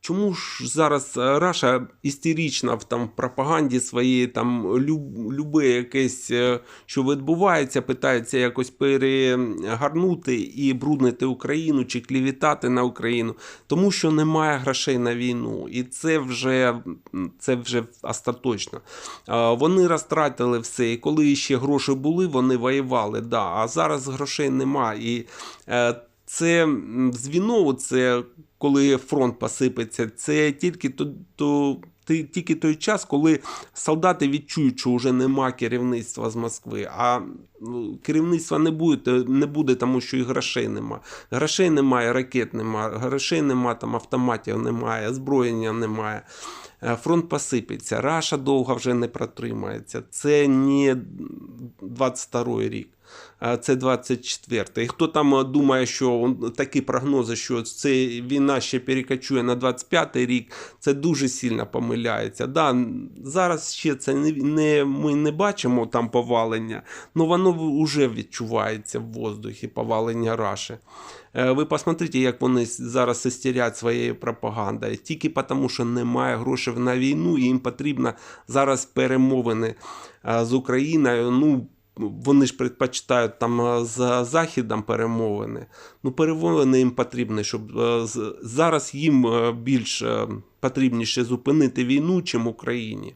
Чому ж зараз е, Раша істерична в там пропаганді своєї, там люб, любе якесь, е, що відбувається, питається якось перегарнути і бруднити Україну чи клівітати на Україну, тому що немає грошей на війну, і це вже це вже остаточно. Вони розтратили все, і коли ще гроші були, вони воювали. Да. А зараз грошей немає. І е, це звіно, це коли фронт посипеться, це тільки то, то, тільки той час, коли солдати відчують, що вже нема керівництва з Москви. А ну, керівництва не буде, не буде, тому що і грошей нема. Грошей немає, ракет немає, грошей немає, там автоматів немає, озброєння немає. Е, Фронт посипеться. Раша довго вже не протримається. Це не 22 рік. Це 24 І хто там думає, що такі прогнози, що це війна ще перекочує на 25 рік, це дуже сильно помиляється. Да, зараз ще це не, не ми не бачимо там повалення, але воно вже відчувається в воздухі, повалення Раші. Е, Ви посмотрите, як вони зараз істерять своєю пропагандою. Тільки тому, що немає грошей на війну, і їм потрібно зараз перемовини з Україною. Ну, вони ж предпочитають там е, з Західом перемовини. Ну, перемовини їм потрібні, щоб е, зараз їм е, більш потрібніше зупинити війну, чим Україні.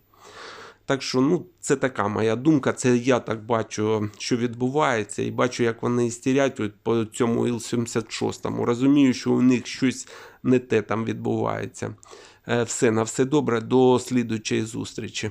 Так що, ну, це така моя думка. Це я так бачу, що відбувається, і бачу, як вони істерять по цьому Іл-76. Розумію, що у них щось не те там відбувається. Все, на все добре, до слідучої зустрічі.